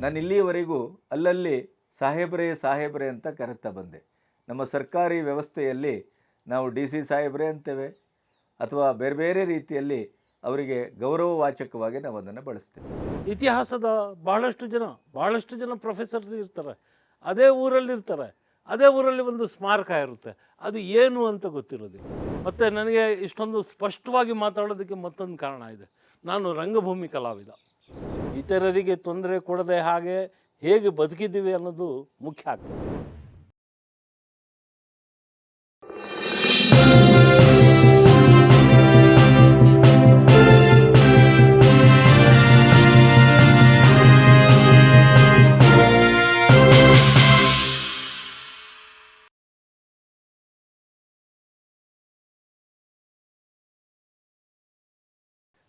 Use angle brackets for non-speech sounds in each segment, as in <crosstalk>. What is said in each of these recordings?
ನಾನು ಇಲ್ಲಿಯವರೆಗೂ ಅಲ್ಲಲ್ಲಿ ಸಾಹೇಬ್ರೇ, ಸಾಹೇಬ್ರೆ ಅಂತ ಕರೆತಾ ಬಂದೆ. ನಮ್ಮ ಸರ್ಕಾರಿ ವ್ಯವಸ್ಥೆಯಲ್ಲಿ ನಾವು ಡಿ ಸಿ ಸಾಹೇಬ್ರೆ ಅಂತೇವೆ ಅಥವಾ ಬೇರೆ ಬೇರೆ ರೀತಿಯಲ್ಲಿ ಅವರಿಗೆ ಗೌರವವಾಚಕವಾಗಿ ನಾವು ಅದನ್ನು ಬಳಸ್ತೇವೆ. ಇತಿಹಾಸದ ಬಹಳಷ್ಟು ಜನ ಬಹಳಷ್ಟು ಜನ ಪ್ರೊಫೆಸರ್ಸ್ ಇರ್ತಾರೆ. ಅದೇ ಊರಲ್ಲಿ ಇರ್ತಾರೆ. ಅದೇ ಊರಲ್ಲಿ ಒಂದು ಸ್ಮಾರಕ ಇರುತ್ತೆ. ಅದು ಏನು ಅಂತ ಗೊತ್ತಿರೋದಿಲ್ಲ. ಮತ್ತು ನನಗೆ ಇಷ್ಟೊಂದು ಸ್ಪಷ್ಟವಾಗಿ ಮಾತಾಡೋದಕ್ಕೆ ಮತ್ತೊಂದು ಕಾರಣ ಇದೆ. ನಾನು ರಂಗಭೂಮಿ ಕಲಾವಿದ. ಇತರರಿಗೆ ತೊಂದರೆ ಕೊಡದೆ ಹಾಗೆ ಹೇಗೆ ಬದುಕಿದ್ದೀವಿ ಅನ್ನೋದು ಮುಖ್ಯ ಆಗ್ತದೆ.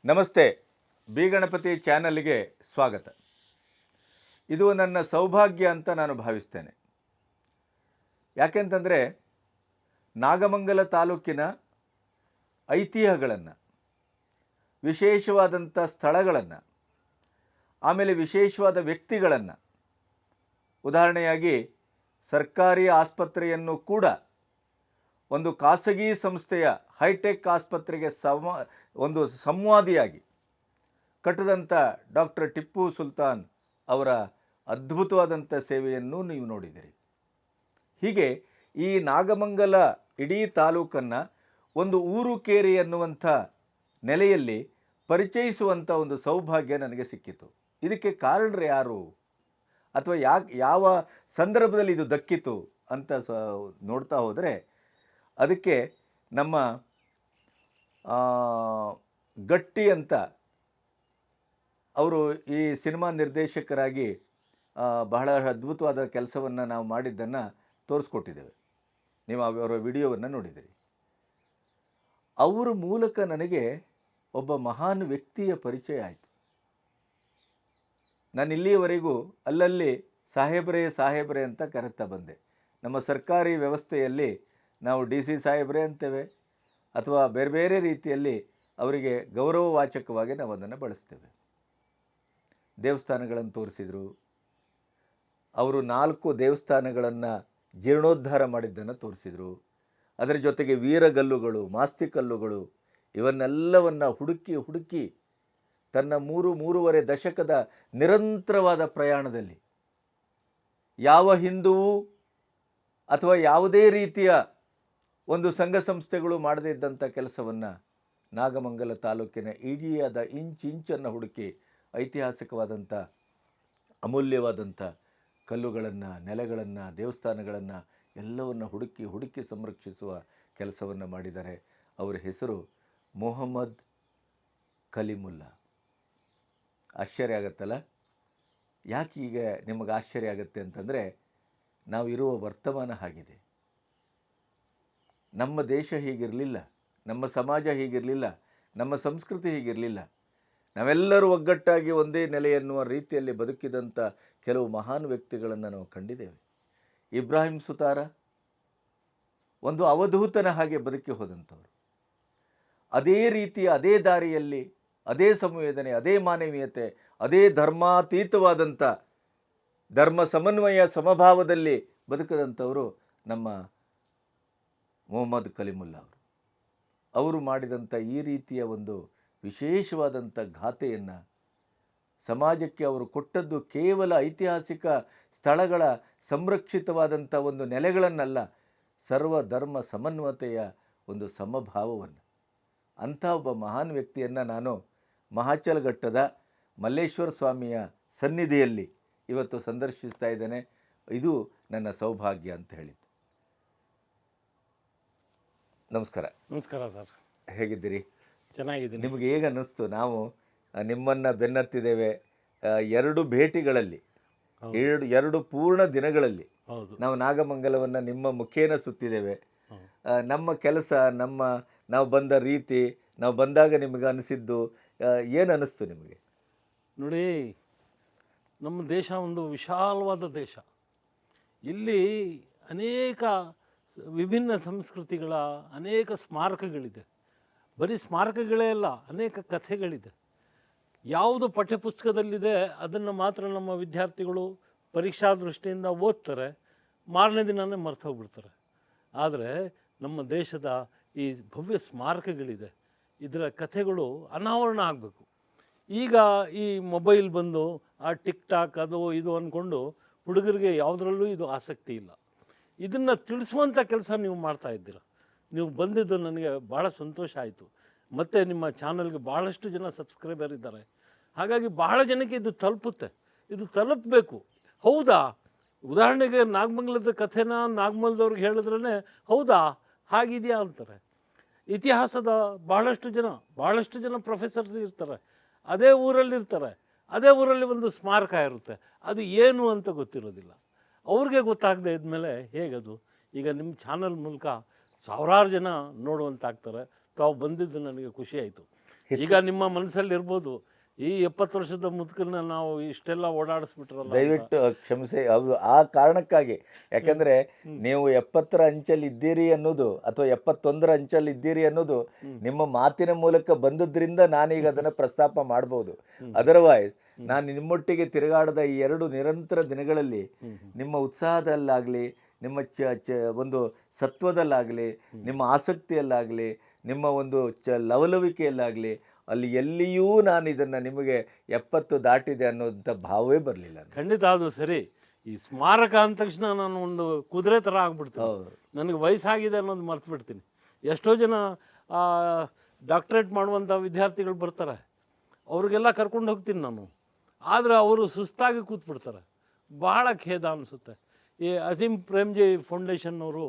ನಮಸ್ತೆ. ಬಿ ಗಣಪತಿ ಚಾನಲ್ಗೆ ಸ್ವಾಗತ. ಇದು ನನ್ನ ಸೌಭಾಗ್ಯ ಅಂತ ನಾನು ಭಾವಿಸ್ತೇನೆ. ಯಾಕೆಂತಂದರೆ ನಾಗಮಂಗಲ ತಾಲೂಕಿನ ಐತಿಹ್ಯಗಳನ್ನು, ವಿಶೇಷವಾದಂಥ ಸ್ಥಳಗಳನ್ನು, ಆಮೇಲೆ ವಿಶೇಷವಾದ ವ್ಯಕ್ತಿಗಳನ್ನು, ಉದಾಹರಣೆಯಾಗಿ ಸರ್ಕಾರಿ ಆಸ್ಪತ್ರೆಯನ್ನು ಕೂಡ ಒಂದು ಖಾಸಗಿ ಸಂಸ್ಥೆಯ ಹೈಟೆಕ್ ಆಸ್ಪತ್ರೆಗೆ ಸಮ, ಒಂದು ಸಂವಾದಿಯಾಗಿ ಕಟ್ಟಿದಂಥ ಡಾಕ್ಟರ್ ಟಿಪ್ಪು ಸುಲ್ತಾನ್ ಅವರ ಅದ್ಭುತವಾದಂಥ ಸೇವೆಯನ್ನು ನೀವು ನೋಡಿದಿರಿ ಹೀಗೆ ಈ ನಾಗಮಂಗಲ ಇಡೀ ತಾಲೂಕನ್ನು ಒಂದು ಊರು ಕೇರಿ ಅನ್ನುವಂಥ ನೆಲೆಯಲ್ಲಿ ಪರಿಚಯಿಸುವಂಥ ಒಂದು ಸೌಭಾಗ್ಯ ನನಗೆ ಸಿಕ್ಕಿತು. ಇದಕ್ಕೆ ಕಾರಣರು ಯಾರು? ಅಥವಾ ಯಾಕೆ, ಯಾವ ಸಂದರ್ಭದಲ್ಲಿ ಇದು ದಕ್ಕಿತು ಅಂತ ಸ, ನೋಡ್ತಾ ಹೋದರೆ ಅದಕ್ಕೆ ನಮ್ಮ ಗಟ್ಟಿ ಅಂತ ಅವರು ಈ ಸಿನಿಮಾ ನಿರ್ದೇಶಕರಾಗಿ ಬಹಳ ಅದ್ಭುತವಾದ ಕೆಲಸವನ್ನು ನಾವು ಮಾಡಿದ್ದನ್ನು ತೋರಿಸ್ಕೊಟ್ಟಿದ್ದೇವೆ. ನೀವು ಅವರ ವಿಡಿಯೋವನ್ನು ನೋಡಿದಿರಿ ಅವರ ಮೂಲಕ ನನಗೆ ಒಬ್ಬ ಮಹಾನ್ ವ್ಯಕ್ತಿಯ ಪರಿಚಯ ಆಯಿತು. ನಾನು ಇಲ್ಲಿಯವರೆಗೂ ಅಲ್ಲಲ್ಲಿ ಸಾಹೇಬ್ರೇ, ಸಾಹೇಬ್ರೆ ಅಂತ ಕರೆತಾ ಬಂದೆ. ನಮ್ಮ ಸರ್ಕಾರಿ ವ್ಯವಸ್ಥೆಯಲ್ಲಿ ನಾವು ಡಿ ಸಿ ಸಾಹೇಬ್ರೆ ಅಂತೇವೆ, ಅಥವಾ ಬೇರೆ ಬೇರೆ ರೀತಿಯಲ್ಲಿ ಅವರಿಗೆ ಗೌರವವಾಚಕವಾಗಿ ನಾವು ಅದನ್ನು ಬಳಸ್ತೇವೆ. ದೇವಸ್ಥಾನಗಳನ್ನು ತೋರಿಸಿದರು. ಅವರು ನಾಲ್ಕು ದೇವಸ್ಥಾನಗಳನ್ನು ಜೀರ್ಣೋದ್ಧಾರ ಮಾಡಿದ್ದನ್ನು ತೋರಿಸಿದರು. ಅದರ ಜೊತೆಗೆ ವೀರಗಲ್ಲುಗಳು, ಮಾಸ್ತಿಕಲ್ಲುಗಳು ಇವನ್ನೆಲ್ಲವನ್ನು ಹುಡುಕಿ ಹುಡುಕಿ ತನ್ನ ಮೂರು ಮೂರುವರೆ ದಶಕದ ನಿರಂತರವಾದ ಪ್ರಯಾಣದಲ್ಲಿ ಯಾವ ಹಿಂದೂ ಅಥವಾ ಯಾವುದೇ ರೀತಿಯ ಒಂದು ಸಂಘ ಸಂಸ್ಥೆಗಳು ಮಾಡದೇ ಇದ್ದಂಥ ಕೆಲಸವನ್ನು ನಾಗಮಂಗಲ ತಾಲೂಕಿನ ಇಡಿಯಾದ ಇಂಚಿಂಚನ್ನು ಹುಡುಕಿ ಐತಿಹಾಸಿಕವಾದಂಥ, ಅಮೂಲ್ಯವಾದಂಥ ಕಲ್ಲುಗಳನ್ನು, ನೆಲೆಗಳನ್ನು, ದೇವಸ್ಥಾನಗಳನ್ನು ಎಲ್ಲವನ್ನು ಹುಡುಕಿ ಹುಡುಕಿ ಸಂರಕ್ಷಿಸುವ ಕೆಲಸವನ್ನು ಮಾಡಿದ್ದಾರೆ ಅವರ ಹೆಸರು ಮೊಹಮ್ಮದ್ ಕಲಿಮುಲ್ಲಾ. ಆಶ್ಚರ್ಯ ಆಗತ್ತಲ್ಲ? ಯಾಕೆ ಈಗ ನಿಮಗೆ ಆಶ್ಚರ್ಯ ಆಗುತ್ತೆ ಅಂತಂದರೆ, ನಾವು ಇರುವ ವರ್ತಮಾನ ಹಾಗಿದೆ. ನಮ್ಮ ದೇಶ ಹೀಗಿರಲಿಲ್ಲ, ನಮ್ಮ ಸಮಾಜ ಹೀಗಿರಲಿಲ್ಲ, ನಮ್ಮ ಸಂಸ್ಕೃತಿ ಹೀಗಿರಲಿಲ್ಲ ನಾವೆಲ್ಲರೂ ಒಗ್ಗಟ್ಟಾಗಿ ಒಂದೇ ನೆಲೆ ಎನ್ನುವ ರೀತಿಯಲ್ಲಿ ಬದುಕಿದಂಥ ಕೆಲವು ಮಹಾನ್ ವ್ಯಕ್ತಿಗಳನ್ನು ನಾವು ಕಂಡಿದ್ದೇವೆ. ಇಬ್ರಾಹಿಂ ಸುತಾರ ಒಂದು ಅವಧೂತನ ಹಾಗೆ ಬದುಕಿ ಹೋದಂಥವ್ರು. ಅದೇ ರೀತಿಯ ಅದೇ ದಾರಿಯಲ್ಲಿ, ಅದೇ ಸಂವೇದನೆ, ಅದೇ ಮಾನವೀಯತೆ, ಅದೇ ಧರ್ಮಾತೀತವಾದಂಥ ಧರ್ಮ ಸಮನ್ವಯ ಸಮಭಾವದಲ್ಲಿ ಬದುಕದಂಥವರು ನಮ್ಮ ಮೊಹಮ್ಮದ್ ಕಲಿಮುಲ್ಲಾ ಅವರು. ಅವರು ಮಾಡಿದಂಥ ಈ ರೀತಿಯ ಒಂದು ವಿಶೇಷವಾದಂಥ ಘಾತೆಯನ್ನು ಸಮಾಜಕ್ಕೆ ಅವರು ಕೊಟ್ಟದ್ದು ಕೇವಲ ಐತಿಹಾಸಿಕ ಸ್ಥಳಗಳ ಸಂರಕ್ಷಿತವಾದಂಥ ಒಂದು ನೆಲೆಗಳನ್ನಲ್ಲ ಸರ್ವ ಧರ್ಮ ಸಮನ್ವತೆಯ ಒಂದು ಸಮಭಾವವನ್ನು. ಅಂಥ ಒಬ್ಬ ಮಹಾನ್ ವ್ಯಕ್ತಿಯನ್ನು ನಾನು ಮಹಾಚಲಘಟ್ಟದ ಮಲ್ಲೇಶ್ವರ ಸ್ವಾಮಿಯ ಸನ್ನಿಧಿಯಲ್ಲಿ ಇವತ್ತು ಸಂದರ್ಶಿಸ್ತಾ ಇದ್ದೇನೆ. ಇದು ನನ್ನ ಸೌಭಾಗ್ಯ ಅಂತ ಹೇಳಿದ್ದು. ನಮಸ್ಕಾರ. ನಮಸ್ಕಾರ ಸರ್. ಹೇಗಿದ್ದೀರಿ? ಚೆನ್ನಾಗಿದ್ದೀನಿ. ನಿಮಗೆ ಹೇಗೆ ಅನ್ನಿಸ್ತು? ನಾವು ನಿಮ್ಮನ್ನು ಬೆನ್ನತ್ತಿದ್ದೇವೆ ಎರಡು ಭೇಟಿಗಳಲ್ಲಿ ಎರಡು ಎರಡು ಪೂರ್ಣ ದಿನಗಳಲ್ಲಿ. ಹೌದು. ನಾವು ನಾಗಮಂಗಲವನ್ನು ನಿಮ್ಮ ಮುಖೇನ ಸುತ್ತಿದ್ದೇವೆ. ನಮ್ಮ ಕೆಲಸ ನಮ್ಮ ನಾವು ಬಂದ ರೀತಿ ನಾವು ಬಂದಾಗ ನಿಮಗೆ ಅನಿಸಿದ್ದು ಏನು ಅನ್ನಿಸ್ತು ನಿಮಗೆ? ನೋಡಿ ನಮ್ಮ ದೇಶ ಒಂದು ವಿಶಾಲವಾದ ದೇಶ. ಇಲ್ಲಿ ಅನೇಕ ವಿಭಿನ್ನ ಸಂಸ್ಕೃತಿಗಳ ಅನೇಕ ಸ್ಮಾರಕಗಳಿದೆ. ಬರೀ ಸ್ಮಾರಕಗಳೇ ಅಲ್ಲ, ಅನೇಕ ಕಥೆಗಳಿದೆ. ಯಾವುದು ಪಠ್ಯಪುಸ್ತಕದಲ್ಲಿದೆ, ಅದನ್ನು ಮಾತ್ರ ನಮ್ಮ ವಿದ್ಯಾರ್ಥಿಗಳು ಪರೀಕ್ಷಾ ದೃಷ್ಟಿಯಿಂದ ಓದ್ತಾರೆ, ಮಾರನೇ ದಿನವೇ ಮರ್ತು ಹೋಗ್ಬಿಡ್ತಾರೆ. ಆದರೆ ನಮ್ಮ ದೇಶದ ಈ ಭವ್ಯ ಸ್ಮಾರಕಗಳಿದೆ, ಇದರ ಕಥೆಗಳು ಅನಾವರಣ ಆಗಬೇಕು. ಈಗ ಈ ಮೊಬೈಲ್ ಬಂದು, ಆ ಟಿಕ್ ಟಾಕ್ ಅದು ಇದು ಅಂದ್ಕೊಂಡು ಹುಡುಗರಿಗೆ ಯಾವುದರಲ್ಲೂ ಇದು ಆಸಕ್ತಿ ಇಲ್ಲ. ಇದನ್ನು ತಿಳಿಸುವಂಥ ಕೆಲಸ ನೀವು ಮಾಡ್ತಾ ಇದ್ದೀರ? ನೀವು ಬಂದಿದ್ದು ನನಗೆ ಭಾಳ ಸಂತೋಷ ಆಯಿತು. ಮತ್ತು ನಿಮ್ಮ ಚಾನಲ್ಗೆ ಭಾಳಷ್ಟು ಜನ ಸಬ್ಸ್ಕ್ರೈಬರ್ ಇದ್ದಾರೆ. ಹಾಗಾಗಿ ಬಹಳ ಜನಕ್ಕೆ ಇದು ತಲುಪುತ್ತೆ. ಇದು ತಲುಪಬೇಕು. ಹೌದಾ? ಉದಾಹರಣೆಗೆ ನಾಗಮಂಗಲದ ಕಥೆನ ನಾಗಮಂಗಲದವ್ರಿಗೆ ಹೇಳಿದ್ರೇ ಹೌದಾ? ಹಾಗಿದೆಯಾ ಅಂತಾರೆ. ಇತಿಹಾಸದ ಭಾಳಷ್ಟು ಜನ ಭಾಳಷ್ಟು ಜನ ಪ್ರೊಫೆಸರ್ಸ್ ಇರ್ತಾರೆ. ಅದೇ ಊರಲ್ಲಿರ್ತಾರೆ ಅದೇ ಊರಲ್ಲಿ ಒಂದು ಸ್ಮಾರಕ ಇರುತ್ತೆ. ಅದು ಏನು ಅಂತ ಗೊತ್ತಿರೋದಿಲ್ಲ. ಅವ್ರಿಗೆ ಗೊತ್ತಾಗದೆ ಇದ್ಮೇಲೆ ಹೇಗದು? ಈಗ ನಿಮ್ಮ ಚಾನಲ್ ಮೂಲಕ ಸಾವಿರಾರು ಜನ ನೋಡುವಂತಾಗ್ತಾರೆ. ತಾವು ಬಂದಿದ್ದು ನನಗೆ ಖುಷಿ ಆಯಿತು. ಈಗ ನಿಮ್ಮ ಮನಸ್ಸಲ್ಲಿ ಇರ್ಬೋದು ಈ ಎಪ್ಪತ್ತು ವರ್ಷದ ಮುದುಕನ್ನ ನಾವು ಇಷ್ಟೆಲ್ಲ ಓಡಾಡಿಸ್ಬಿಟ್ರಲ್ಲ ದಯವಿಟ್ಟು ಕ್ಷಮಿಸಿ ಹೌದು ಆ ಕಾರಣಕ್ಕಾಗಿ. ಯಾಕಂದರೆ ನೀವು ಎಪ್ಪತ್ತರ ಅಂಚಲ್ಲಿ ಇದ್ದೀರಿ ಅನ್ನೋದು ಅಥವಾ ಎಪ್ಪತ್ತೊಂದರ ಅಂಚಲ್ಲಿ ಇದ್ದೀರಿ ಅನ್ನೋದು ನಿಮ್ಮ ಮಾತಿನ ಮೂಲಕ ಬಂದದ್ರಿಂದ ನಾನೀಗ ಅದನ್ನು ಪ್ರಸ್ತಾಪ ಮಾಡ್ಬೋದು. ಅದರ್ವೈಸ್ ನಾನು ನಿಮ್ಮೊಟ್ಟಿಗೆ ತಿರುಗಾಡದ ಈ ಎರಡು ನಿರಂತರ ದಿನಗಳಲ್ಲಿ ನಿಮ್ಮ ಉತ್ಸಾಹದಲ್ಲಾಗಲಿ ನಿಮ್ಮ ಚ ಚ ಒಂದು ಸತ್ವದಲ್ಲಾಗಲಿ ನಿಮ್ಮ ಆಸಕ್ತಿಯಲ್ಲಾಗಲಿ ನಿಮ್ಮ ಒಂದು ಚ ಲವಲವಿಕೆಯಲ್ಲಾಗಲಿ ಅಲ್ಲಿ ಎಲ್ಲಿಯೂ ನಾನು ಇದನ್ನು ನಿಮಗೆ ಎಪ್ಪತ್ತು ದಾಟಿದೆ ಅನ್ನೋಂಥ ಭಾವವೇ ಬರಲಿಲ್ಲ ಖಂಡಿತ ಆದರೂ ಸರಿ ಈ ಸ್ಮಾರಕ ಅಂದ ತಕ್ಷಣ ನಾನು ಒಂದು ಕುದುರೆ ಥರ ಆಗ್ಬಿಡ್ತೀನಿ. ನನಗೆ ವಯಸ್ಸಾಗಿದೆ ಅನ್ನೋದು ಮರ್ತು ಬಿಡ್ತೀನಿ ಎಷ್ಟೋ ಜನ ಡಾಕ್ಟ್ರೇಟ್ ಮಾಡುವಂಥ ವಿದ್ಯಾರ್ಥಿಗಳು ಬರ್ತಾರೆ. ಅವ್ರಿಗೆಲ್ಲ ಕರ್ಕೊಂಡು ಹೋಗ್ತೀನಿ ನಾನು. ಆದರೆ ಅವರು ಸುಸ್ತಾಗಿ ಕೂತ್ಬಿಡ್ತಾರೆ. ಭಾಳ ಖೇದ ಅನಿಸುತ್ತೆ. ಈ ಅಜೀಂ ಪ್ರೇಮ್ಜಿ ಫೌಂಡೇಶನ್ನವರು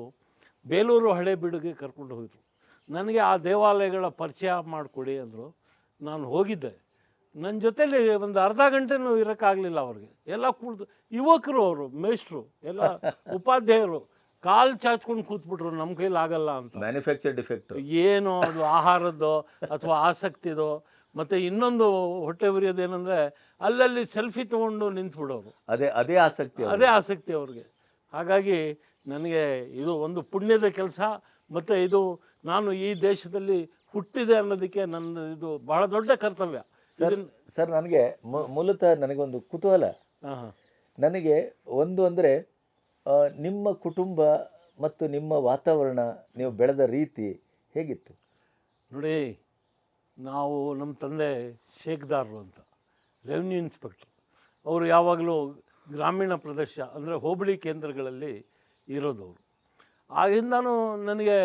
ಬೇಲೂರು ಹಳೆ ಬೀಡುಗೆ ಕರ್ಕೊಂಡು ಹೋಗಿದ್ರು ನನಗೆ ಆ ದೇವಾಲಯಗಳ ಪರಿಚಯ ಮಾಡಿಕೊಡಿ ಅಂದರು. ನಾನು ಹೋಗಿದ್ದೆ. ನನ್ನ ಜೊತೇಲಿ ಒಂದು ಅರ್ಧ ಗಂಟೆನೂ ಇರೋಕ್ಕಾಗಲಿಲ್ಲ ಅವ್ರಿಗೆ. ಎಲ್ಲ ಕುಳಿತು ಯುವಕರು ಅವರು ಮೇಷ್ಟ್ರು ಎಲ್ಲ <laughs> ಉಪಾಧ್ಯಾಯರು ಕಾಲು ಚಾಚ್ಕೊಂಡು ಕೂತ್ಬಿಟ್ರು ನಮ್ಮ ಕೈಲಿ ಆಗಲ್ಲ ಅಂತ. ಮ್ಯಾನುಫ್ಯಾಕ್ಚರ್ ಡಿಫೆಕ್ಟ್ ಏನು ಅದು ಆಹಾರದ್ದೋ ಅಥವಾ ಆಸಕ್ತಿದೋ ಮತ್ತು ಇನ್ನೊಂದು ಹೊಟ್ಟೆ ಉರಿಯೋದೇನೆಂದರೆ ಅಲ್ಲಲ್ಲಿ ಸೆಲ್ಫಿ ತೊಗೊಂಡು ನಿಂತ್ಬಿಡೋರು. ಅದೇ ಅದೇ ಆಸಕ್ತಿ. ಅದೇ ಆಸಕ್ತಿ ಅವ್ರಿಗೆ. ಹಾಗಾಗಿ ನನಗೆ ಇದು ಒಂದು ಪುಣ್ಯದ ಕೆಲಸ ಮತ್ತು ಇದು ನಾನು ಈ ದೇಶದಲ್ಲಿ ಹುಟ್ಟಿದೆ ಅನ್ನೋದಕ್ಕೆ ನನ್ನ ಇದು ಬಹಳ ದೊಡ್ಡ ಕರ್ತವ್ಯ. ಸರ್ ಸರ್ ನನಗೆ ಮೂಲತಃ ನನಗೊಂದು ಕುತೂಹಲ. ನನಗೆ ಒಂದು ಅಂದರೆ ನಿಮ್ಮ ಕುಟುಂಬ ಮತ್ತು ನಿಮ್ಮ ವಾತಾವರಣ ನೀವು ಬೆಳೆದ ರೀತಿ ಹೇಗಿತ್ತು? ನೋಡಿ ನಾವು ನಮ್ಮ ತಂದೆ ಶೇಖದಾರರು ಅಂತ ರೆವಿನ್ಯೂ ಇನ್ಸ್ಪೆಕ್ಟರ್ ಅವರು ಯಾವಾಗಲೂ ಗ್ರಾಮೀಣ ಪ್ರದೇಶ ಅಂದರೆ ಹೋಬಳಿ ಕೇಂದ್ರಗಳಲ್ಲಿ ಇರೋದವರು ಆಗಿಂದನೂ ನನಗೆ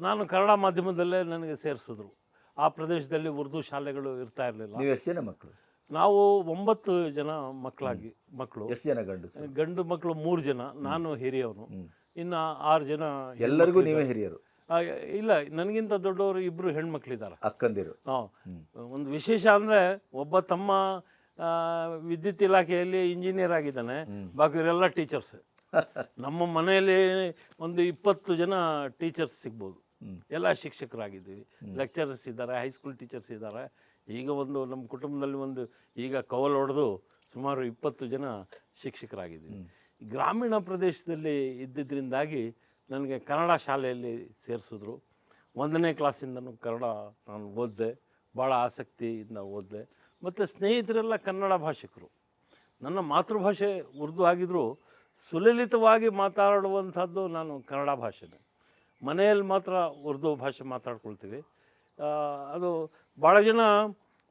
ನಾನು ಕನ್ನಡ ಮಾಧ್ಯಮದಲ್ಲೇ ನನಗೆ ಸೇರಿಸಿದ್ರು. ಆ ಪ್ರದೇಶದಲ್ಲಿ ಉರ್ದು ಶಾಲೆಗಳು ಇರ್ತಾ ಇರಲಿಲ್ಲ. ನೀವು ಎಷ್ಟು ಜನ ಮಕ್ಕಳು? ನಾವು ಒಂಬತ್ತು ಜನ ಮಕ್ಕಳಾಗಿ ಮಕ್ಕಳು. ಎಷ್ಟು ಜನ ಗಂಡು ಗಂಡು ಮಕ್ಕಳು ಮೂರು ಜನ ನಾನು ಹಿರಿಯವನು. ಇನ್ನು ಆರು ಜನ ಎಲ್ಲರಿಗೂ ನೀವೇ ಹಿರಿಯರು? ಇಲ್ಲ ನನಗಿಂತ ದೊಡ್ಡವರು ಇಬ್ಬರು ಹೆಣ್ಮಕ್ಳಿದ್ದಾರೆ ಅಕ್ಕಂದಿರು? ಹಾಂ. ಒಂದು ವಿಶೇಷ ಅಂದರೆ ಒಬ್ಬ ತಮ್ಮ ವಿದ್ಯುತ್ ಇಲಾಖೆಯಲ್ಲಿ ಇಂಜಿನಿಯರ್ ಆಗಿದ್ದಾನೆ. ಬಾಕಿ ಬಾಕಿಯವರೆಲ್ಲ ಟೀಚರ್ಸ್ <laughs> ನಮ್ಮ ಮನೆಯಲ್ಲಿ ಒಂದು ಇಪ್ಪತ್ತು ಜನ ಟೀಚರ್ಸ್ ಸಿಗ್ಬೋದು. ಎಲ್ಲ ಶಿಕ್ಷಕರಾಗಿದ್ದೀವಿ. ಲೆಕ್ಚರರ್ಸ್ ಇದ್ದಾರೆ ಹೈಸ್ಕೂಲ್ ಟೀಚರ್ಸ್ ಇದ್ದಾರೆ. ಈಗ ಒಂದು ನಮ್ಮ ಕುಟುಂಬದಲ್ಲಿ ಒಂದು ಈಗ ಕವಲ್ ಹೊಡೆದು ಸುಮಾರು ಇಪ್ಪತ್ತು ಜನ ಶಿಕ್ಷಕರಾಗಿದ್ದೀವಿ. ಗ್ರಾಮೀಣ ಪ್ರದೇಶದಲ್ಲಿ ಇದ್ದಿದ್ದರಿಂದಾಗಿ ನನಗೆ ಕನ್ನಡ ಶಾಲೆಯಲ್ಲಿ ಸೇರಿಸಿದ್ರು. ಒಂದನೇ ಕ್ಲಾಸಿಂದನೂ ಕನ್ನಡ ನಾನು ಓದಿದೆ. ಭಾಳ ಆಸಕ್ತಿಯಿಂದ ಓದಿದೆ. ಮತ್ತು ಸ್ನೇಹಿತರೆಲ್ಲ ಕನ್ನಡ ಭಾಷಿಕರು. ನನ್ನ ಮಾತೃಭಾಷೆ ಉರ್ದು ಆಗಿದ್ದರೂ ಸುಲಲಿತವಾಗಿ ಮಾತಾಡುವಂಥದ್ದು ನಾನು ಕನ್ನಡ ಭಾಷೆನೇ. ಮನೆಯಲ್ಲಿ ಮಾತ್ರ ಉರ್ದು ಭಾಷೆ ಮಾತಾಡ್ಕೊಳ್ತೀವಿ. ಅದು ಭಾಳ ಜನ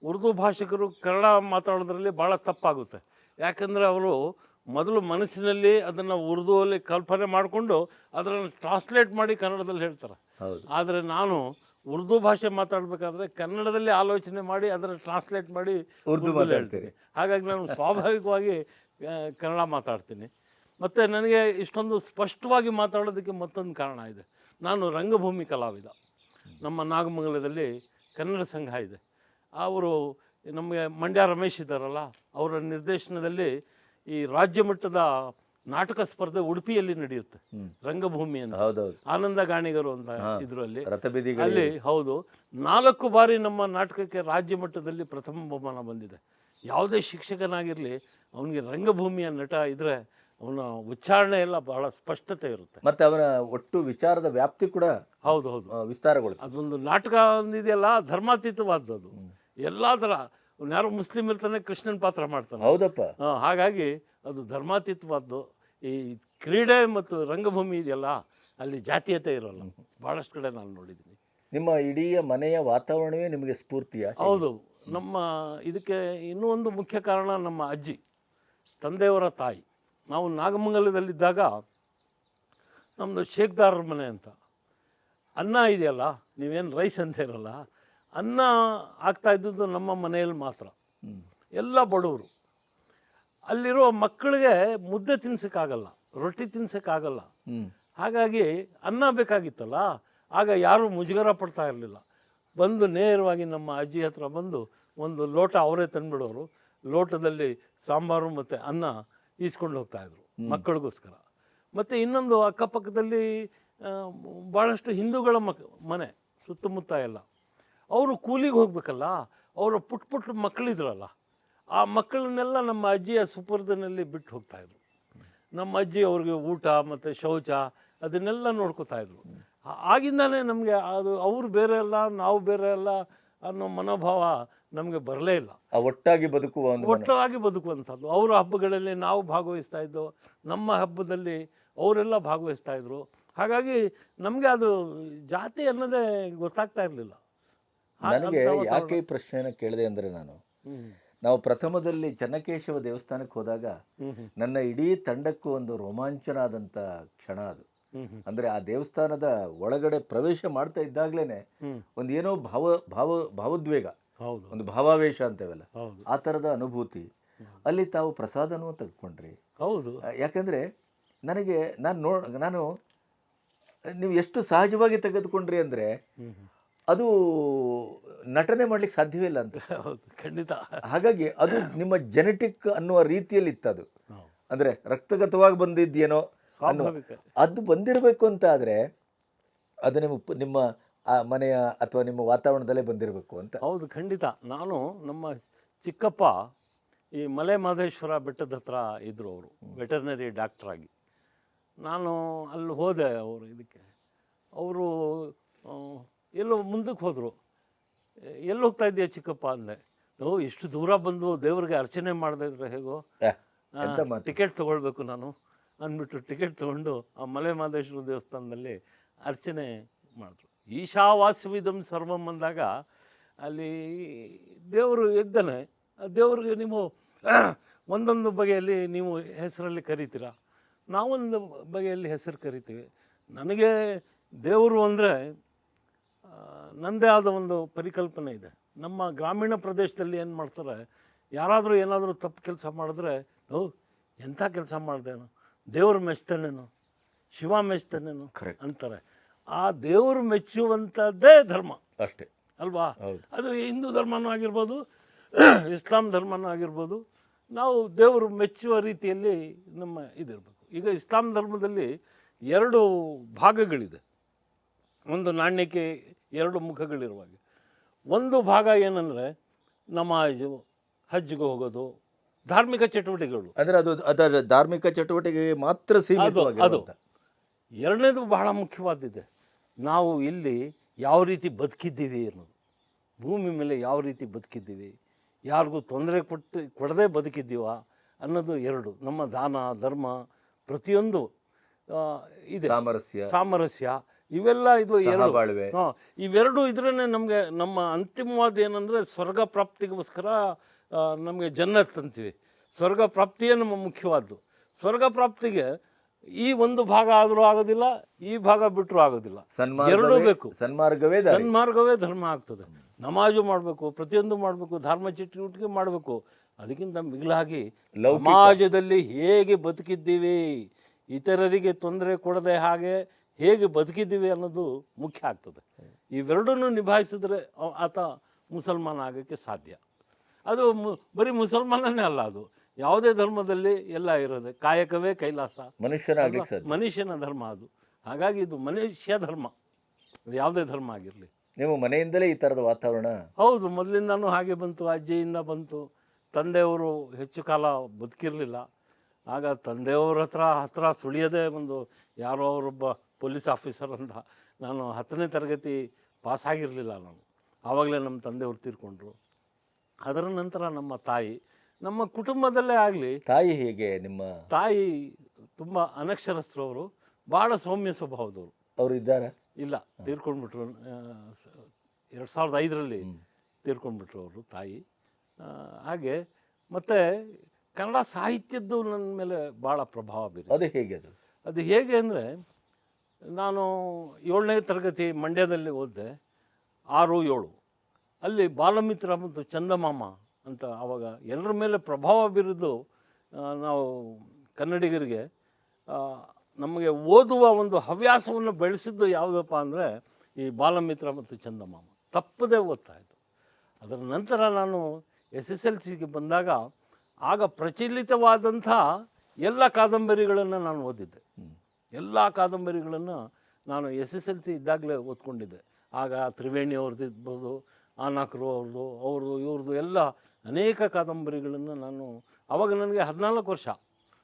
ಉರ್ದು ಭಾಷಿಕರು ಕನ್ನಡ ಮಾತಾಡೋದ್ರಲ್ಲಿ ಭಾಳ ತಪ್ಪಾಗುತ್ತೆ. ಯಾಕಂದರೆ ಅವರು ಮೊದಲು ಮನಸ್ಸಿನಲ್ಲಿ ಅದನ್ನು ಉರ್ದುವಲ್ಲಿ ಕಲ್ಪನೆ ಮಾಡಿಕೊಂಡು ಅದನ್ನು ಟ್ರಾನ್ಸ್ಲೇಟ್ ಮಾಡಿ ಕನ್ನಡದಲ್ಲಿ ಹೇಳ್ತಾರೆ. ಆದರೆ ನಾನು ಉರ್ದು ಭಾಷೆ ಮಾತಾಡಬೇಕಾದ್ರೆ ಕನ್ನಡದಲ್ಲಿ ಆಲೋಚನೆ ಮಾಡಿ ಅದನ್ನು ಟ್ರಾನ್ಸ್ಲೇಟ್ ಮಾಡಿ ಉರ್ದು ಹೇಳ್ತೀನಿ. ಹಾಗಾಗಿ ನಾನು ಸ್ವಾಭಾವಿಕವಾಗಿ ಕನ್ನಡ ಮಾತಾಡ್ತೀನಿ. ಮತ್ತು ನನಗೆ ಇಷ್ಟೊಂದು ಸ್ಪಷ್ಟವಾಗಿ ಮಾತಾಡೋದಕ್ಕೆ ಮತ್ತೊಂದು ಕಾರಣ ಇದೆ. ನಾನು ರಂಗಭೂಮಿ ಕಲಾವಿದ. ನಮ್ಮ ನಾಗಮಂಗಲದಲ್ಲಿ ಕನ್ನಡ ಸಂಘ ಇದೆ. ಅವರು ನಮಗೆ ಮಂಡ್ಯ ರಮೇಶ್ ಇದ್ದಾರಲ್ಲ ಅವರ ನಿರ್ದೇಶನದಲ್ಲಿ ಈ ರಾಜ್ಯ ಮಟ್ಟದ ನಾಟಕ ಸ್ಪರ್ಧೆ ಉಡುಪಿಯಲ್ಲಿ ನಡೆಯುತ್ತೆ. ರಂಗಭೂಮಿ ಅಂತ. ಆನಂದ ಗಾಣಿಗರು ಅಂತ. ಇದರಲ್ಲಿ ಅಲ್ಲಿ. ಹೌದು. ನಾಲ್ಕು ಬಾರಿ ನಮ್ಮ ನಾಟಕಕ್ಕೆ ರಾಜ್ಯ ಮಟ್ಟದಲ್ಲಿ ಪ್ರಥಮ ಬಹುಮಾನ ಬಂದಿದೆ. ಯಾವುದೇ ಶಿಕ್ಷಕನಾಗಿರಲಿ ಅವನಿಗೆ ರಂಗಭೂಮಿಯ ನಟ ಇದ್ರೆ ಅವನ ಉಚ್ಚಾರಣೆ ಎಲ್ಲ ಬಹಳ ಸ್ಪಷ್ಟತೆ ಇರುತ್ತೆ. ಮತ್ತೆ ಅವರ ಒಟ್ಟು ವಿಚಾರದ ವ್ಯಾಪ್ತಿ ಕೂಡ ಹೌದು ಹೌದು ವಿಸ್ತಾರಗಳು ಅದೊಂದು ನಾಟಕ ಒಂದಿದೆಯಲ್ಲ ಧರ್ಮಾತೀತವಾದದ್ದು. ಎಲ್ಲಾ ಥರ ಯಾರೋ ಮುಸ್ಲಿಂ ಇರ್ತಾನೆ ಕೃಷ್ಣನ್ ಪಾತ್ರ ಮಾಡ್ತಾನೆ. ಹೌದಪ್ಪ. ಹಾಗಾಗಿ ಅದು ಧರ್ಮಾತೀತವಾದ್ದು. ಈ ಕ್ರೀಡೆ ಮತ್ತು ರಂಗಭೂಮಿ ಇದೆಯಲ್ಲ ಅಲ್ಲಿ ಜಾತೀಯತೆ ಇರೋಲ್ಲ. ಭಾಳಷ್ಟು ಕಡೆ ನಾನು ನೋಡಿದ್ದೀನಿ. ನಿಮ್ಮ ಇಡೀ ಮನೆಯ ವಾತಾವರಣವೇ ನಿಮಗೆ ಸ್ಫೂರ್ತಿಯ ಹೌದು. ನಮ್ಮ ಇದಕ್ಕೆ ಇನ್ನೂ ಒಂದು ಮುಖ್ಯ ಕಾರಣ ನಮ್ಮ ಅಜ್ಜಿ ತಂದೆಯವರ ತಾಯಿ. ನಾವು ನಾಗಮಂಗಲದಲ್ಲಿದ್ದಾಗ ನಮ್ಮದು ಶೇಖ್ದಾರರ ಮನೆ ಅಂತ. ಅನ್ನ ಇದೆಯಲ್ಲ ನೀವೇನು ರೈಸ್ ಅಂತ ಇರಲ್ಲ ಅನ್ನ ಆಗ್ತಾ ಇದ್ದದ್ದು ನಮ್ಮ ಮನೆಯಲ್ಲಿ ಮಾತ್ರ. ಎಲ್ಲ ಬಡವರು. ಅಲ್ಲಿರೋ ಮಕ್ಕಳಿಗೆ ಮುದ್ದೆ ತಿನ್ಸೋಕ್ಕಾಗಲ್ಲ ರೊಟ್ಟಿ ತಿನ್ಸೋಕ್ಕಾಗಲ್ಲ. ಹಾಗಾಗಿ ಅನ್ನ ಬೇಕಾಗಿತ್ತಲ್ಲ ಆಗ ಯಾರೂ ಮುಜುಗರ ಪಡ್ತಾ ಇರಲಿಲ್ಲ. ಬಂದು ನೇರವಾಗಿ ನಮ್ಮ ಅಜ್ಜಿ ಹತ್ರ ಬಂದು ಒಂದು ಲೋಟ ಅವರೇ ತಂದುಬಿಡೋರು. ಲೋಟದಲ್ಲಿ ಸಾಂಬಾರು ಮತ್ತು ಅನ್ನ ಈಸ್ಕೊಂಡು ಹೋಗ್ತಾಯಿದ್ರು ಮಕ್ಕಳಿಗೋಸ್ಕರ. ಮತ್ತು ಇನ್ನೊಂದು ಅಕ್ಕಪಕ್ಕದಲ್ಲಿ ಭಾಳಷ್ಟು ಹಿಂದೂಗಳ ಮಕ್ ಮನೆ ಸುತ್ತಮುತ್ತ ಎಲ್ಲ. ಅವರು ಕೂಲಿಗೆ ಹೋಗ್ಬೇಕಲ್ಲ ಅವರ ಪುಟ್ಟ ಪುಟ್ಟ ಮಕ್ಕಳಿದ್ರಲ್ಲ ಆ ಮಕ್ಕಳನ್ನೆಲ್ಲ ನಮ್ಮ ಅಜ್ಜಿಯ ಸುಪರ್ದನಲ್ಲಿ ಬಿಟ್ಟು ಹೋಗ್ತಾಯಿದ್ರು ನಮ್ಮ ಅಜ್ಜಿ ಅವ್ರಿಗೆ ಊಟ ಮತ್ತು ಶೌಚ ಅದನ್ನೆಲ್ಲ ನೋಡ್ಕೋತಾಯಿದ್ರು ಆಗಿಂದಾನೇ ನಮಗೆ ಅದು ಅವ್ರು ಬೇರೆ ಅಲ್ಲ ನಾವು ಬೇರೆ ಅಲ್ಲ ಅನ್ನೋ ಮನೋಭಾವ ನಮಗೆ ಬರಲೇ ಇಲ್ಲ. ಒಟ್ಟಾಗಿ ಬದುಕುವ ಒಟ್ಟಾಗಿ ಬದುಕುವಂಥದ್ದು. ಅವರ ಹಬ್ಬಗಳಲ್ಲಿ ನಾವು ಭಾಗವಹಿಸ್ತಾ ಇದ್ದೋ ನಮ್ಮ ಹಬ್ಬದಲ್ಲಿ ಅವರೆಲ್ಲ ಭಾಗವಹಿಸ್ತಾ ಇದ್ರು. ಹಾಗಾಗಿ ನಮಗೆ ಅದು ಜಾತಿ ಅನ್ನೋದೇ ಗೊತ್ತಾಗ್ತಾ ಇರಲಿಲ್ಲ. ನನಗೆ ಯಾಕೆ ಈ ಪ್ರಶ್ನೆಯನ್ನು ಕೇಳಿದೆ ಅಂದರೆ ನಾನು ನಾವು ಪ್ರಥಮದಲ್ಲಿ ಚನ್ನಕೇಶವ ದೇವಸ್ಥಾನಕ್ಕೆ ಹೋದಾಗ ನನ್ನ ಇಡೀ ತಂಡಕ್ಕೂ ಒಂದು ರೋಮಾಂಚನ ಆದಂತ ಕ್ಷಣ ಅದು. ಅಂದ್ರೆ ಆ ದೇವಸ್ಥಾನದ ಒಳಗಡೆ ಪ್ರವೇಶ ಮಾಡ್ತಾ ಇದ್ದಾಗಲೇ ಹ್ಮ್. ಒಂದು ಏನೋ ಭಾವ ಭಾವ ಭಾವೋದ್ವೇಗ ಒಂದು ಭಾವಾವೇಶ ಅಂತೇವಲ್ಲ ಆ ತರದ ಅನುಭೂತಿ. ಅಲ್ಲಿ ತಾವು ಪ್ರಸಾದನೂ ತೆಗೆದುಕೊಂಡ್ರಿ. ಹೌದು. ಯಾಕಂದ್ರೆ ನನಗೆ ನಾನು ನೋ ನಾನು ನೀವು ಎಷ್ಟು ಸಹಜವಾಗಿ ತೆಗೆದುಕೊಂಡ್ರಿ ಅಂದರೆ. ಅದು ನಟನೆ ಮಾಡ್ಲಿಕ್ಕೆ ಸಾಧ್ಯವೇ ಇಲ್ಲ ಅಂತ. ಹೌದು ಖಂಡಿತ. ಹಾಗಾಗಿ ಅದು ನಿಮ್ಮ ಜೆನೆಟಿಕ್ ಅನ್ನುವ ರೀತಿಯಲ್ಲಿ ಇತ್ತದು ಅದು ಅಂದರೆ ರಕ್ತಗತವಾಗಿ ಬಂದಿದ್ದೇನೋ ಅದು ಬಂದಿರಬೇಕು ಅಂತ ಆದರೆ ಅದು ನಿಮ್ಮ ನಿಮ್ಮ ಮನೆಯ ಅಥವಾ ನಿಮ್ಮ ವಾತಾವರಣದಲ್ಲೇ ಬಂದಿರಬೇಕು ಅಂತ. ಹೌದು ಖಂಡಿತ. ನಾನು ನಮ್ಮ ಚಿಕ್ಕಪ್ಪ ಈ ಮಲೆ ಮಹದೇಶ್ವರ ಬೆಟ್ಟದ ಹತ್ರ ಇದ್ದರು ಅವರು ವೆಟರ್ನರಿ ಡಾಕ್ಟ್ರಾಗಿ ನಾನು ಅಲ್ಲಿ ಹೋದೆ ಅವರು ಇದಕ್ಕೆ. ಅವರು ಎಲ್ಲೋ ಮುಂದಕ್ಕೆ ಹೋದರು. ಎಲ್ಲಿ ಹೋಗ್ತಾ ಇದೆಯಾ ಚಿಕ್ಕಪ್ಪ ಅಂದೆ. ಓ ಇಷ್ಟು ದೂರ ಬಂದು ದೇವ್ರಿಗೆ ಅರ್ಚನೆ ಮಾಡದೇ ಇದ್ರೆ ಹೇಗೋ? ಟಿಕೆಟ್ ತೊಗೊಳ್ಬೇಕು ನಾನು ಅಂದ್ಬಿಟ್ಟು ಟಿಕೆಟ್ ತೊಗೊಂಡು ಆ ಮಲೆ ಮಹದೇಶ್ವರ ದೇವಸ್ಥಾನದಲ್ಲಿ ಅರ್ಚನೆ ಮಾಡಿದ್ರು. ಈಶಾವಾಸ್ಯವಿದಂ ಸರ್ವಂ ಅಂದಾಗ ಅಲ್ಲಿ ದೇವರು ಇದ್ದಾನೆ ಆ ದೇವ್ರಿಗೆ ನೀವು ಒಂದೊಂದು ಬಗೆಯಲ್ಲಿ ನೀವು ಹೆಸರಲ್ಲಿ ಕರಿತೀರ? ನಾವೊಂದು ಬಗೆಯಲ್ಲಿ ಹೆಸರು ಕರಿತೀವಿ. ನನಗೆ ದೇವರು ಅಂದರೆ ನನ್ನದೇ ಆದ ಒಂದು ಪರಿಕಲ್ಪನೆ ಇದೆ. ನಮ್ಮ ಗ್ರಾಮೀಣ ಪ್ರದೇಶದಲ್ಲಿ ಏನು ಮಾಡ್ತಾರೆ ಯಾರಾದರೂ ಏನಾದರೂ ತಪ್ಪು ಕೆಲಸ ಮಾಡಿದ್ರೆ ಓ ಎಂಥ ಕೆಲಸ ಮಾಡ್ದೇನು ದೇವರು ಮೆಚ್ತಾನೇನು ಶಿವ ಮೆಚ್ತಾನೇನು. ಅಂತಾರೆ. ಆ ದೇವರು ಮೆಚ್ಚುವಂಥದ್ದೇ ಧರ್ಮ. ಅಷ್ಟೇ. ಅಲ್ವಾ? ಅದು ಹಿಂದೂ ಧರ್ಮನೂ ಆಗಿರ್ಬೋದು <clears throat> ಇಸ್ಲಾಂ ಧರ್ಮನೂ ಆಗಿರ್ಬೋದು. ನಾವು ದೇವರು ಮೆಚ್ಚುವ ರೀತಿಯಲ್ಲಿ ನಮ್ಮ ಇದಿರಬೇಕು. ಈಗ ಇಸ್ಲಾಂ ಧರ್ಮದಲ್ಲಿ ಎರಡು ಭಾಗಗಳಿದೆ. ಒಂದು ನಾಣ್ಯಕ್ಕೆ ಎರಡು ಮುಖಗಳಿರುವಾಗ ಒಂದು ಭಾಗ ಏನಂದರೆ ನಮಾಜು ಹಜ್ಗೆ ಹೋಗೋದು ಧಾರ್ಮಿಕ ಚಟುವಟಿಕೆಗಳು. ಅಂದ್ರೆ ಅದು ಅದರ ಧಾರ್ಮಿಕ ಚಟುವಟಿಕೆಗೆ ಮಾತ್ರ ಸೀಮಿತ ಎರಡನೇದು ಬಹಳ ಮುಖ್ಯವಾದಿದೆ ನಾವು ಇಲ್ಲಿ ಯಾವ ರೀತಿ ಬದುಕಿದ್ದೀವಿ ಅನ್ನೋದು. ಭೂಮಿ ಮೇಲೆ ಯಾವ ರೀತಿ ಬದುಕಿದ್ದೀವಿ ಯಾರಿಗೂ ತೊಂದರೆ ಕೊಟ್ಟು ಕೊಡದೆ ಬದುಕಿದ್ದೀವ ಅನ್ನೋದು ಎರಡು. ನಮ್ಮ ದಾನ ಧರ್ಮ ಪ್ರತಿಯೊಂದು ಇದೆ. ಸಾಮರಸ್ಯ. ಸಾಮರಸ್ಯ. ಇವೆಲ್ಲ ಇದು ಎರಡು ಸಹಬಾಳ್ವೆ ಹಾಂ ಇವೆರಡು ಇದ್ರೇ ನಮಗೆ ನಮ್ಮ ಅಂತಿಮವಾದ ಏನಂದ್ರೆ ಸ್ವರ್ಗ ಪ್ರಾಪ್ತಿಗೋಸ್ಕರ ನಮಗೆ ಜನ್ನತ್ ಅಂತೀವಿ. ಸ್ವರ್ಗ ಪ್ರಾಪ್ತಿಯೇ ನಮ್ಮ ಮುಖ್ಯವಾದ್ದು. ಸ್ವರ್ಗ ಪ್ರಾಪ್ತಿಗೆ ಈ ಒಂದು ಭಾಗ ಆದರೂ ಆಗೋದಿಲ್ಲ ಈ ಭಾಗ ಬಿಟ್ಟರು ಆಗೋದಿಲ್ಲ. ಎರಡೂ ಬೇಕು. ಸನ್ಮಾರ್ಗವೇ ಸನ್ಮಾರ್ಗವೇ ಧರ್ಮ ಆಗ್ತದೆ. ನಮಾಜು ಮಾಡಬೇಕು ಪ್ರತಿಯೊಂದು ಮಾಡಬೇಕು ಧರ್ಮ ಚಟುವಟಿಕೆ ಮಾಡಬೇಕು. ಅದಕ್ಕಿಂತ ಮಿಗಿಲಾಗಿ. ಸಮಾಜದಲ್ಲಿ ಹೇಗೆ ಬದುಕಿದ್ದೀವಿ ಇತರರಿಗೆ ತೊಂದರೆ ಕೊಡದೆ ಹಾಗೆ ಹೇಗೆ ಬದುಕಿದ್ದೀವಿ ಅನ್ನೋದು ಮುಖ್ಯ ಆಗ್ತದೆ. ಇವೆರಡನ್ನೂ ನಿಭಾಯಿಸಿದ್ರೆ ಆತ ಮುಸಲ್ಮಾನ ಆಗೋಕ್ಕೆ ಸಾಧ್ಯ. ಅದು ಮು- ಬರೀ ಮುಸಲ್ಮಾನನೇ ಅಲ್ಲ ಅದು. ಯಾವುದೇ ಧರ್ಮದಲ್ಲಿ ಎಲ್ಲ ಇರೋದೆ. ಕಾಯಕವೇ ಕೈಲಾಸ. ಮನುಷ್ಯನ ಮನುಷ್ಯನ ಧರ್ಮ ಅದು. ಹಾಗಾಗಿ ಇದು ಮನುಷ್ಯ ಧರ್ಮ. ಅದು ಯಾವುದೇ ಧರ್ಮ ಆಗಿರಲಿ. ನೀವು ಮನೆಯಿಂದಲೇ ಈ ಥರದ ವಾತಾವರಣ? ಹೌದು ಮೊದಲಿಂದನೂ ಹಾಗೆ ಬಂತು. ಅಜ್ಜಿಯಿಂದ ಬಂತು. ತಂದೆಯವರು ಹೆಚ್ಚು ಕಾಲ ಬದುಕಿರಲಿಲ್ಲ. ಆಗ ತಂದೆಯವ್ರ ಹತ್ರ ಹತ್ರ ಸುಳಿಯೋದೇ ಒಂದು ಯಾರೋ ಅವರೊಬ್ಬ ಪೊಲೀಸ್ ಆಫೀಸರ್ ಅಂತ ನಾನು ಹತ್ತನೇ ತರಗತಿ ಪಾಸ್ ಆಗಿರಲಿಲ್ಲ ನಾನು. ಆವಾಗಲೇ ನಮ್ಮ ತಂದೆಯವ್ರು ತೀರ್ಕೊಂಡ್ರು. ಅದರ ನಂತರ ನಮ್ಮ ತಾಯಿ ನಮ್ಮ ಕುಟುಂಬದಲ್ಲೇ ಆಗಲಿ ತಾಯಿ ಹೇಗೆ ನಿಮ್ಮ ತಾಯಿ ತುಂಬ ಅನಕ್ಷರಸ್ಥರವರು ಅವರು ಭಾಳ ಸೌಮ್ಯ ಸ್ವಭಾವದವರು. ಅವರು ಇದ್ದಾರೆ? ಇಲ್ಲ ತೀರ್ಕೊಂಡ್ಬಿಟ್ರು. ಎರಡು ಸಾವಿರದ ಐದರಲ್ಲಿ ತೀರ್ಕೊಂಡ್ಬಿಟ್ರು ಅವರು ತಾಯಿ. ಹಾಗೆ ಮತ್ತು ಕನ್ನಡ ಸಾಹಿತ್ಯದ್ದು ನನ್ನ ಮೇಲೆ ಭಾಳ ಪ್ರಭಾವ ಬೀರಿದೆ. ಅದು ಹೇಗೆ ಅದು? ಅದು ಹೇಗೆ ಅಂದರೆ ನಾನು ಏಳನೇ ತರಗತಿ ಮಂಡ್ಯದಲ್ಲಿ ಓದಿದೆ, ಆರು, ಏಳು. ಅಲ್ಲಿ ಬಾಲಮಿತ್ರ ಮತ್ತು ಚಂದಮಾಮ ಅಂತ ಆವಾಗ ಎಲ್ಲರ ಮೇಲೆ ಪ್ರಭಾವ ಬೀರಿದ್ದು ನಾವು ಕನ್ನಡಿಗರಿಗೆ ನಮಗೆ ಓದುವ ಒಂದು ಹವ್ಯಾಸವನ್ನು ಬೆಳೆಸಿದ್ದು ಯಾವುದಪ್ಪ ಅಂದರೆ ಈ ಬಾಲಮಿತ್ರ ಮತ್ತು ಚಂದಮಾಮ. ತಪ್ಪದೇ ಓದ್ತಾ ಇದ್ದು. ಅದರ ನಂತರ ನಾನು ಎಸ್ ಎಸ್ ಎಲ್ ಸಿಗೆ ಬಂದಾಗ ಆಗ ಪ್ರಚಲಿತವಾದಂಥ ಎಲ್ಲ ಕಾದಂಬರಿಗಳನ್ನು ನಾನು ಓದಿದ್ದೆ. ಎಲ್ಲ ಕಾದಂಬರಿಗಳನ್ನು ನಾನು ಎಸ್ ಎಸ್ ಎಲ್ ಸಿ ಇದ್ದಾಗಲೇ ಓದ್ಕೊಂಡಿದ್ದೆ. ಆಗ ತ್ರಿವೇಣಿ ಅವ್ರದ್ದು ಇರ್ಬೋದು, ಆನಾಕರು ಅವ್ರದ್ದು ಅವ್ರದ್ದು, ಇವ್ರದ್ದು ಎಲ್ಲ ಅನೇಕ ಕಾದಂಬರಿಗಳನ್ನು ನಾನು ಆವಾಗ ನನಗೆ ಹದಿನಾಲ್ಕು ವರ್ಷ,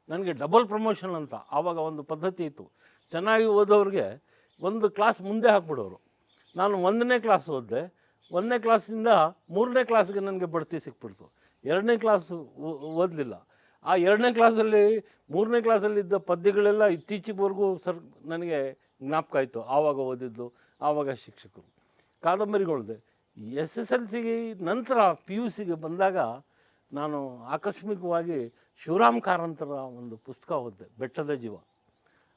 ನನಗೆ ಡಬಲ್ ಪ್ರಮೋಷನ್ ಅಂತ ಆವಾಗ ಒಂದು ಪದ್ಧತಿ ಇತ್ತು. ಚೆನ್ನಾಗಿ ಓದೋರಿಗೆ ಒಂದು ಕ್ಲಾಸ್ ಮುಂದೆ ಹಾಕ್ಬಿಡೋರು. ನಾನು ಒಂದನೇ ಕ್ಲಾಸ್ ಓದಿದೆ. ಒಂದನೇ ಕ್ಲಾಸಿಂದ ಮೂರನೇ ಕ್ಲಾಸ್ಗೆ ನನಗೆ ಬಡ್ತಿ ಸಿಕ್ಬಿಡ್ತು. ಎರಡನೇ ಕ್ಲಾಸು ಓದಲಿಲ್ಲ. ಆ ಎರಡನೇ ಕ್ಲಾಸಲ್ಲಿ, ಮೂರನೇ ಕ್ಲಾಸಲ್ಲಿದ್ದ ಪದ್ಯಗಳೆಲ್ಲ ಇತ್ತೀಚೆವರೆಗೂ ಸರ್ ನನಗೆ ಜ್ಞಾಪಕ ಆಯಿತು. ಆವಾಗ ಓದಿದ್ದು, ಆವಾಗ ಶಿಕ್ಷಕರು. ಕಾದಂಬರಿಗಳದೆ. ಎಸ್ ಎಸ್ ಎಲ್ ಸಿಗೆ ನಂತರ ಪಿ ಯು ಸಿಗೆ ಬಂದಾಗ ನಾನು ಆಕಸ್ಮಿಕವಾಗಿ ಶಿವರಾಮ್ ಕಾರಂತರ ಒಂದು ಪುಸ್ತಕ ಓದಿದೆ, ಬೆಟ್ಟದ ಜೀವ.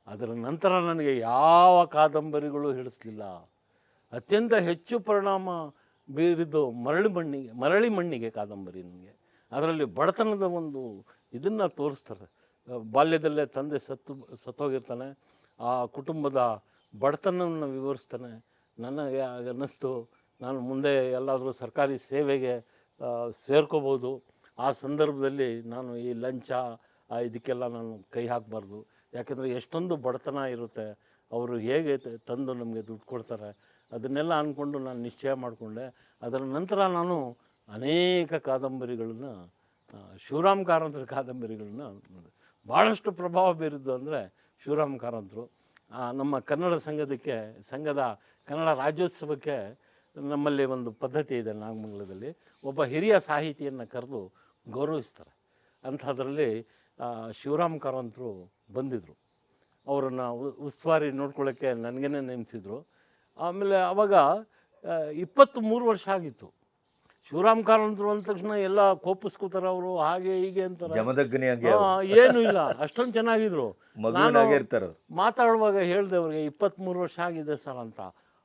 ಅದರ ನಂತರ ನನಗೆ ಯಾವ ಕಾದಂಬರಿಗಳು ಹಿಡಿಸ್ಲಿಲ್ಲ. ಅತ್ಯಂತ ಹೆಚ್ಚು ಪರಿಣಾಮ ಬೀರಿದ್ದು ಮರಳಿ ಮಣ್ಣಿಗೆ ಮರಳಿ ಮಣ್ಣಿಗೆ ಕಾದಂಬರಿ ನನಗೆ. ಅದರಲ್ಲಿ ಬಡತನದ ಒಂದು ಇದನ್ನು ತೋರಿಸ್ತಾರೆ. ಬಾಲ್ಯದಲ್ಲೇ ತಂದೆ ಸತ್ತು, ಸತ್ತೋಗಿರ್ತಾನೆ. ಆ ಕುಟುಂಬದ ಬಡತನವನ್ನು ವಿವರಿಸ್ತಾನೆ. ನನಗೆ ಅನ್ನಿಸ್ತು. ನಾನು ಮುಂದೆ ಎಲ್ಲಾದರೂ ಸರ್ಕಾರಿ ಸೇವೆಗೆ ಸೇರ್ಕೋಬೋದು. ಆ ಸಂದರ್ಭದಲ್ಲಿ ನಾನು ಈ ಲಂಚ ಇದಕ್ಕೆಲ್ಲ ನಾನು ಕೈ ಹಾಕಬಾರ್ದು. ಯಾಕೆಂದರೆ ಎಷ್ಟೊಂದು ಬಡತನ ಇರುತ್ತೆ. ಅವರು ಹೇಗೆ ತಂದು ನಮಗೆ ದುಡ್ಡು ಕೊಡ್ತಾರೆ. ಅದನ್ನೆಲ್ಲ ಅಂದ್ಕೊಂಡು ನಾನು ನಿಶ್ಚಯ ಮಾಡಿಕೊಂಡೆ. ಅದರ ನಂತರ ನಾನು ಅನೇಕ ಕಾದಂಬರಿಗಳನ್ನ ಶಿವರಾಮ್ ಕಾರಂತರ ಕಾದಂಬರಿಗಳನ್ನ ಭಾಳಷ್ಟು ಪ್ರಭಾವ ಬೀರಿದ್ದು ಅಂದರೆ ಶಿವರಾಮ್ ಕಾರಂತರು. ನಮ್ಮ ಕನ್ನಡ ಸಂಘದಕ್ಕೆ, ಸಂಘದ ಕನ್ನಡ ರಾಜ್ಯೋತ್ಸವಕ್ಕೆ ನಮ್ಮಲ್ಲಿ ಒಂದು ಪದ್ಧತಿ ಇದೆ ನಾಗಮಂಗಲದಲ್ಲಿ. ಒಬ್ಬ ಹಿರಿಯ ಸಾಹಿತಿಯನ್ನು ಕರೆದು ಗೌರವಿಸ್ತಾರೆ. ಅಂಥದ್ರಲ್ಲಿ ಶಿವರಾಮ್ ಕಾರಂತರು ಬಂದಿದ್ದರು ಅವರನ್ನು ಉಸ್ತುವಾರಿ ನೋಡ್ಕೊಳ್ಳೋಕ್ಕೆ ನನಗೇನೆ ನೆನೆಸಿದ್ರು ಆಮೇಲೆ ಅವಾಗ ಇಪ್ಪತ್ತು ಮೂರು ವರ್ಷ ಆಗಿತ್ತು. ಶಿವರಾಮ್ ಕಾರಂತರು ಅಂದ ತಕ್ಷಣ ಎಲ್ಲ ಕೋಪಿಸ್ಕೋತಾರ ಅವರು ಹಾಗೆ ಹೀಗೆ ಅಂತಾರೆ. ಏನು ಇಲ್ಲ ಅಷ್ಟೊಂದು ಚೆನ್ನಾಗಿದ್ರು. ಮಾತಾಡುವಾಗ ಹೇಳ್ದೆ ಅವ್ರಿಗೆ ಇಪ್ಪತ್ತ್ಮೂರು ವರ್ಷ ಆಗಿದೆ ಸರ್ ಅಂತ.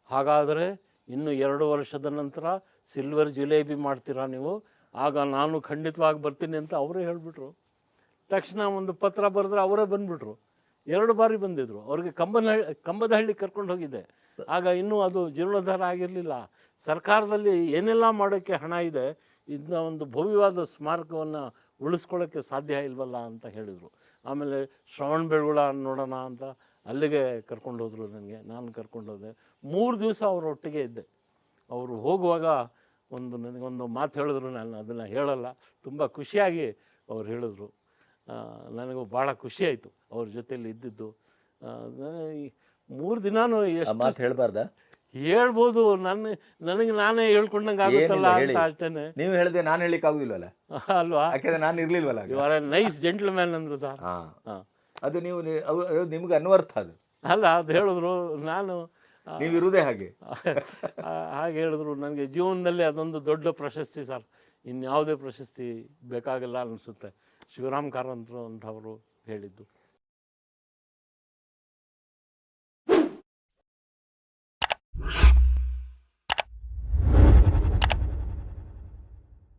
ಹಾಗಾದರೆ ಇನ್ನು ಎರಡು ವರ್ಷದ ನಂತರ ಸಿಲ್ವರ್ ಜಿಲೇಬಿ ಮಾಡ್ತೀರಾ ನೀವು? ಆಗ ನಾನು ಖಂಡಿತವಾಗಿ ಬರ್ತೀನಿ ಅಂತ ಅವರೇ ಹೇಳಿಬಿಟ್ರು. ತಕ್ಷಣ ಒಂದು ಪತ್ರ ಬರೆದ್ರೆ ಅವರೇ ಬಂದ್ಬಿಟ್ರು. ಎರಡು ಬಾರಿ ಬಂದಿದ್ರು. ಅವ್ರಿಗೆ ಕಂಬನ ಕಂಬದಹಳ್ಳಿ ಕರ್ಕೊಂಡು ಹೋಗಿದ್ದೆ. ಆಗ ಇನ್ನೂ ಅದು ಜೀರ್ಣೋದ್ಧಾರ ಆಗಿರಲಿಲ್ಲ. ಸರ್ಕಾರದಲ್ಲಿ ಏನೆಲ್ಲ ಮಾಡೋಕ್ಕೆ ಹಣ ಇದೆ ಇದನ್ನ ಒಂದು ಭವ್ಯವಾದ ಸ್ಮಾರಕವನ್ನು ಉಳಿಸ್ಕೊಳ್ಳೋಕ್ಕೆ ಸಾಧ್ಯ ಇಲ್ವಲ್ಲ ಅಂತ ಹೇಳಿದರು. ಆಮೇಲೆ ಶ್ರವಣ ಬೆಳಗುಳ ನೋಡೋಣ ಅಂತ ಅಲ್ಲಿಗೆ ಕರ್ಕೊಂಡು ಹೋದರು ನನಗೆ. ನಾನು ಕರ್ಕೊಂಡು ಹೋದೆ. ಮೂರು ದಿವಸ ಅವ್ರ ಒಟ್ಟಿಗೆ ಇದ್ದೆ. ಅವರು ಹೋಗುವಾಗ ಒಂದು ನನಗೊಂದು ಮಾತು ಹೇಳಿದ್ರು. ನಾನು ಅದನ್ನು ಹೇಳಲ್ಲ. ತುಂಬ ಖುಷಿಯಾಗಿ ಅವ್ರು ಹೇಳಿದ್ರು. ನನಗೂ ಭಾಳ ಖುಷಿ ಆಯಿತು ಅವ್ರ ಜೊತೆಲಿ ಇದ್ದಿದ್ದು. ಮೂರು ದಿನಾನು ಎಷ್ಟು ಮಾತು ಹೇಳ್ಬಾರ್ದ? ಹೇಳ್ಬೋದು ನನ್ನ ನನಗೆ ನಾನೇ ಹೇಳ್ಕೊಂಡಂಗೆ ಆಗುತ್ತಲ್ಲ ಅಂತ ಅಷ್ಟೇನೆ. ನೀವು ಹೇಳಿದೆ ನಾನು ಹೇಳಿಕ್ ಆಗುದಿಲ್ವಲ್ಲ ಅಲ್ವಾ? ಯಾಕಂದ್ರೆ ನಾನು ಇರ್ಲಿಲ್ವಲ್ಲ ಇವರ you are a nice gentleman ಅಂದ್ರು ಸರ್ ಅದು ನೀವು ನಿಮ್ಗೆ ಅನ್ವರ್ಥ ಅದು. ಅಲ್ಲ ಅದು ಹೇಳಿದ್ರು ನಾನು ನೀವು ಇರುವುದೇ ಹಾಗೆ. <laughs> ಹಾಗೆ ಹೇಳಿದ್ರು. ನನಗೆ ಜೀವನದಲ್ಲಿ ಅದೊಂದು ದೊಡ್ಡ ಪ್ರಶಸ್ತಿ ಸರ್. ಇನ್ಯಾವುದೇ ಪ್ರಶಸ್ತಿ ಬೇಕಾಗಲ್ಲ ಅನಿಸುತ್ತೆ. ಶಿವರಾಮ್ ಕಾರಂತರು ಅಂಥವರು ಹೇಳಿದ್ದು.